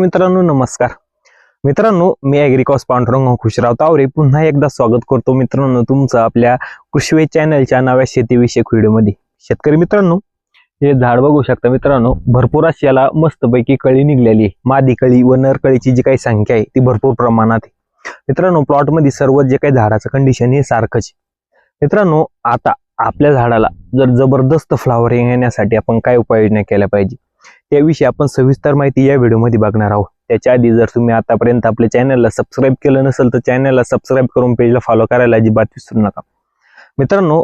मित्रांनो नमस्कार. मित्रांनो मी ॲग्रिकॉस पांडुरंग खुशराव तावरे पुन्हा एकदा स्वागत करतो मित्रांनो तुमचं आपल्या कृषी चॅनलच्या नव्या शेतीविषयक व्हिडिओमध्ये. शेतकरी मित्रांनो हे झाड बघू शकता मित्रांनो भरपूर अशी याला मस्तपैकी कळी निघलेली आहे. मादी कळी व नर कळीची जी काही संख्या आहे ती भरपूर प्रमाणात आहे. मित्रांनो प्लॉटमध्ये सर्व जे काही झाडाचं कंडिशन हे सारखंच आहे. मित्रांनो आता आपल्या झाडाला जर जबरदस्त फ्लावरिंग येण्यासाठी आपण काय उपाययोजना केल्या पाहिजे? त्याविषयी आपण सविस्तर माहिती या व्हिडिओमध्ये बघणार आहोत. त्याच्या आधी जर तुम्ही आतापर्यंत आपल्या चॅनलला सबस्क्राईब केलं नसेल तर चॅनलला सबस्क्राईब करून पेजला फॉलो करायला अजिबात विसरू नका. मित्रांनो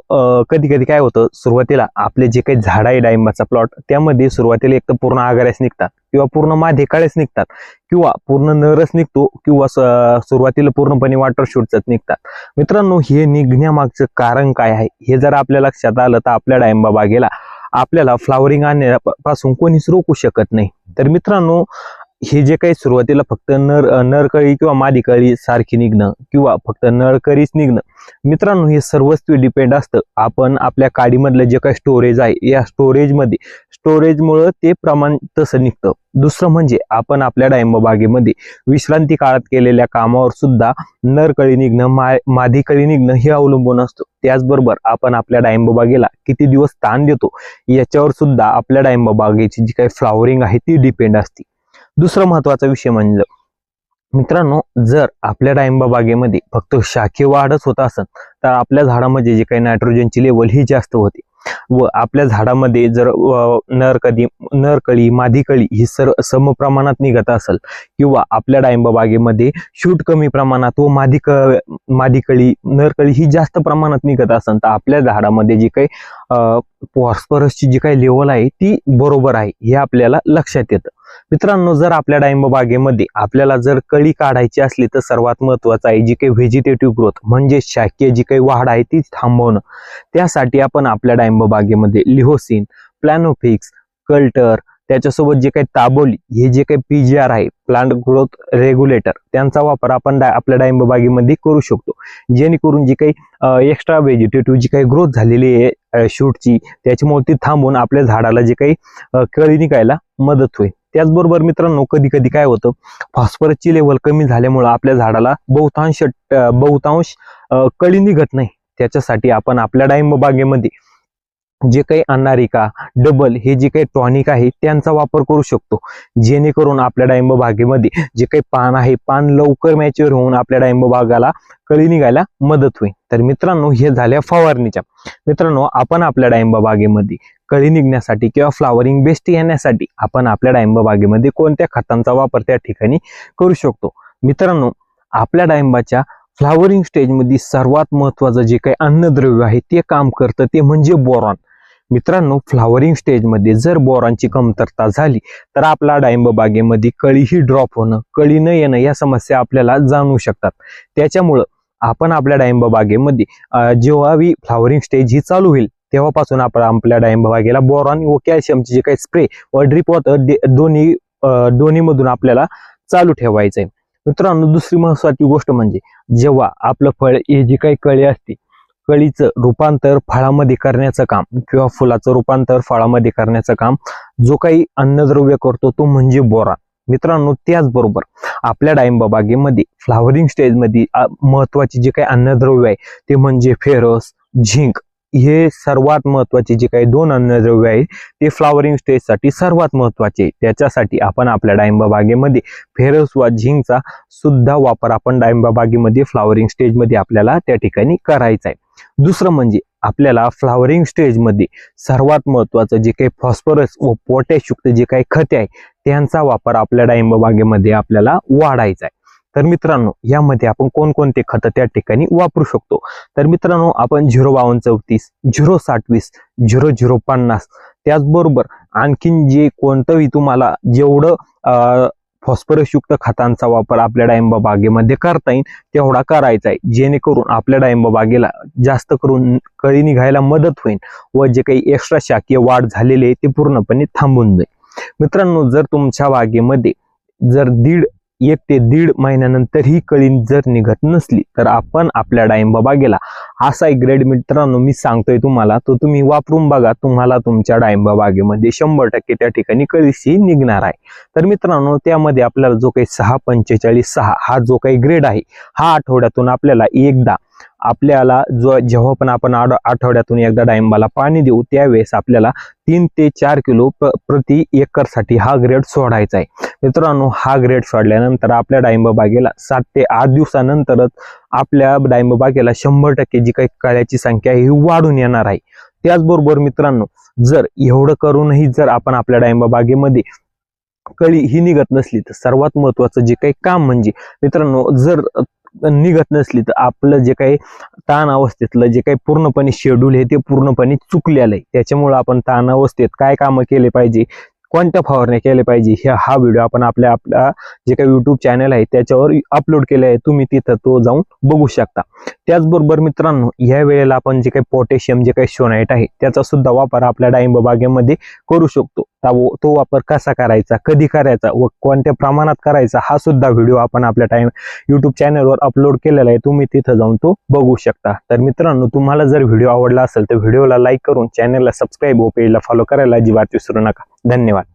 कधी कधी काय होतं सुरुवातीला आपले जे काही झाड आहे डाळिंबाचा प्लॉट त्यामध्ये सुरुवातीला एक तर पूर्ण आगाऱ्यास निघतात किंवा पूर्ण माधे काळेच निघतात किंवा पूर्ण नरस निघतो किंवा सुरुवातीला पूर्णपणे वॉटर शूटच निघतात. मित्रांनो हे निघण्यामागचं कारण काय आहे हे जर आपल्या लक्षात आलं तर आपल्या डाळिंबा बागेला आपल्याला फ्लावरिंग आणण्यापासून कोणीच रोखू शकत नाही. तर मित्रांनो हे जे काही सुरुवातीला फक्त नर नरकळी किंवा मादिकळी सारखी निघणं किंवा फक्त नरकळीच निघणं मित्रांनो हे सर्वस्वी डिपेंड असतं. आपण आपल्या काडीमधलं जे काही स्टोरेज आहे या स्टोरेजमध्ये स्टोरेजमुळं ते प्रमाण तसं निघतं. दुसरं म्हणजे आपण आपल्या डाळिंब बागेमध्ये विश्रांती काळात केलेल्या कामावर सुद्धा नरकळी निघणं मा मादीकळी निघणं हे अवलंबून असतं. त्याचबरोबर आपण आपल्या डाळिंब बागेला किती दिवस ताण देतो याच्यावर सुद्धा आपल्या डाळिंब बागेची जी काही फ्लावरिंग आहे ती डिपेंड असते. दुसरं महत्त्वाचा विषय म्हणलं. मित्रांनो जर आपल्या डाळिंबा बागेमध्ये फक्त शाखे वाढच होत असेल तर आपल्या झाडामध्ये जे काही नायट्रोजनची लेवल ही जास्त होते. व आपल्या झाडामध्ये जर नर कधी नरकळी मादीकळी ही सर सम प्रमाणात निघत असेल किंवा आपल्या डाळिंबा बागेमध्ये शूट कमी प्रमाणात व मादी क मादीकळी नरकळी ही जास्त प्रमाणात निघत असेल तर आपल्या झाडामध्ये जी काही फॉस्फरसची जी काही लेवल आहे ती बरोबर आहे हे आपल्याला लक्षात येतं. मित्रांनो जर आपल्या डाळिंब बागेमध्ये आपल्याला जर कळी काढायची असली तर सर्वात महत्वाचं आहे जी काही व्हेजिटेटिव्ह ग्रोथ म्हणजे शाकीय जी काही वाढ आहे ती थांबवणं. त्यासाठी आपण आपल्या डाळिंब बागेमध्ये लिहोसिन प्लॅनोफिक्स कल्टर त्याच्यासोबत जे काही ताबोली हे जे काही पीजीआर आहे प्लांट ग्रोथ रेग्युलेटर त्यांचा वापर आपण डा- आपल्या डाळिंब बागेमध्ये करू शकतो. जेणेकरून जी काही एक्स्ट्रा व्हेजिटेटिव्ह जी काही ग्रोथ झालेली आहे शूटची. त्याच्यामुळे ती थांबून आपल्या झाडाला जे काही कळी निघायला मदत होईल. त्याचबरोबर मित्रांनो कधी कधी काय होतं फॉस्फरसची लेवल कमी झाल्यामुळं आपल्या झाडाला बहुतांश बहुतांश कळी निघत नाही. त्याच्यासाठी आपण आपल्या डाळिंब बागेमध्ये जे काही अन्नारिका डबल हे जे काही टॉनिक आहे त्यांचा वापर करू शकतो. जेणेकरून आपल्या डाळिंब बागेमध्ये जे काही पान आहे पान लवकर मॅच्युअर होऊन आपल्या डाळिंब बागाला कळी निघायला मदत होईल. तर मित्रांनो हे झाल्या फवारणीच्या. मित्रांनो आपण आपल्या डाळिंब बागेमध्ये कळी निघण्यासाठी किंवा फ्लावरिंग बेस्ट येण्यासाठी आपण आपल्या डाळिंब बागेमध्ये कोणत्या खतांचा वापर त्या ठिकाणी करू शकतो? मित्रांनो आपल्या डाळिंबाच्या फ्लावरिंग स्टेजमध्ये सर्वात महत्वाचं जे काही अन्नद्रव्य आहे ते काम करतं ते म्हणजे बोरॉन. मित्रांनो फ्लावरिंग स्टेजमध्ये जर बोरांची कमतरता झाली तर आपला डाळिंब बागेमध्ये कळीही ड्रॉप होणं कळी न येणं या समस्या आपल्याला जाणवू शकतात. त्याच्यामुळं आपण आपल्या डाळिंब बागेमध्ये अं, जेव्हा फ्लावरिंग स्टेज ही चालू होईल तेव्हापासून आपण आपल्या डाळिंब बागेला बोरॉन व कॅल्शियमचे जे काही स्प्रे व ड्रिप वॉटर दोन्ही दोन्हीमधून आपल्याला चालू ठेवायचं आहे मित्रांनो दुसरी महत्वाची गोष्ट म्हणजे जेव्हा आपलं फळ हे जी काही कळी असते कळीचं रूपांतर फळामध्ये करण्याचं काम किंवा फुलाचं रूपांतर फळामध्ये करण्याचं काम जो काही अन्नद्रव्य करतो तो म्हणजे बोरा. मित्रांनो त्याचबरोबर आपल्या डाळिंब बागेमध्ये फ्लावरिंग स्टेजमध्ये अ, महत्त्वाचे जे काही अन्नद्रव्य आहे ते म्हणजे फेरस झिंक हे सर्वात महत्त्वाचे जे काही दोन अन्नद्रव्य आहे ते फ्लावरिंग स्टेजसाठी सर्वात महत्त्वाचे आहे. त्याच्यासाठी आपण आपल्या डाळिंब बागेमध्ये फेरस व झिंकचा सुद्धा वापर आपण डाळिंबा बागेमध्ये फ्लावरिंग स्टेजमध्ये आपल्याला त्या ठिकाणी करायचा आहे. दुसरं म्हणजे आपल्याला फ्लावरिंग स्टेजमध्ये सर्वात महत्वाचं जे काही फॉस्फरस व पोटॅश युक्त जे काही खते आहे त्यांचा वापर आपल्या डाळिंब बागेमध्ये आपल्याला वाढायचा आहे. तर मित्रांनो यामध्ये आपण कोणकोणते खतं त्या ठिकाणी वापरू शकतो? तर मित्रांनो आपण झिरो बावन्न चौतीस झिरो साठवीस झिरो झिरो पन्नास त्याचबरोबर आणखीन जे कोणतंही तुम्हाला जेवढं फॉस्फरसयुक्त खतांचा वापर आपल्या डाळिंब बागेमध्ये करता येईल तेवढा करायचा आहे. जेणेकरून आपल्या डाळिंब बागेला जास्त करून कळी निघायला मदत होईल व जे काही एक्स्ट्रा शाकीय वाढ झालेली आहे ते पूर्णपणे थांबून जाईल. मित्रांनो जर तुमच्या बागेमध्ये जर दीड एक ते दीड महिन्यानंतर ही कळी जर निघत नसली तर आपण आपल्या डाळिंब बागेला असा एक ग्रेड मित्रांनो मी सांगतोय तुम्हाला तो तुम्ही वापरून बघा तुम्हाला तुमच्या डाळिंबा बागेमध्ये शंभर टक्के त्या ठिकाणी कळीशी निघणार आहे. तर मित्रांनो त्यामध्ये आपल्याला जो काही सहा पंचेचाळीस सहा हा जो काही ग्रेड आहे हा आठवड्यातून आपल्याला एकदा आपल्याला जो जेव्हा पण आपण आठवड्यातून एकदा डाळिंबाला पाणी देऊ त्यावेळेस आपल्याला तीन ते चार किलो प्र- प्रति एकरसाठी हा ग्रेड सोडायचा आहे. मित्रांनो हा ग्रेड सोडल्यानंतर आपल्या डाळिंब बागेला सात ते आठ दिवसानंतरच आपल्या डाळिंब बागेला शंभर टक्के जी काही कळ्याची संख्या आहे ही वाढून येणार आहे. त्याचबरोबर मित्रांनो जर एवढं करूनही जर आपण आपल्या डाळिंब बागेमध्ये कळी ही निघत नसली तर सर्वात महत्वाचं जे काही काम म्हणजे मित्रांनो जर निघत नसली तर आपलं जे काही ताण अवस्थेतलं जे काही पूर्णपणे शेड्यूल आहे ते पूर्णपणे चुकलेलं आहे. त्याच्यामुळे आपण ताण अवस्थेत काय कामं केले पाहिजे कोणत्या फवारण्या केल्या पाहिजे ह्या हा व्हिडिओ आपण आपल्या आपला जे काही युट्यूब चॅनल आहे त्याच्यावर अपलोड केले आहे तुम्ही तिथं तो जाऊन बघू शकता. त्याचबरोबर मित्रांनो या वेळेला आपण जे काही पोटॅशियम जे काही शोनाईट आहे त्याचा सुद्धा वापर आपल्या डाळिंब बागेमध्ये करू शकतो. तो वापर कसा करायचा कधी करायचा व कोणत्या प्रमाणात करायचा हा सुद्धा व्हिडिओ आपण आपल्या टाइम युट्यूब चॅनलवर अपलोड केलेला आहे तुम्ही तिथं जाऊन तो बघू शकता. तर मित्रांनो तुम्हाला जर व्हिडिओ आवडला असेल तर व्हिडिओला लाईक करून चॅनलला सबस्क्राईब व पेजला फॉलो करायला अजिबात विसरू नका. धन्यवाद.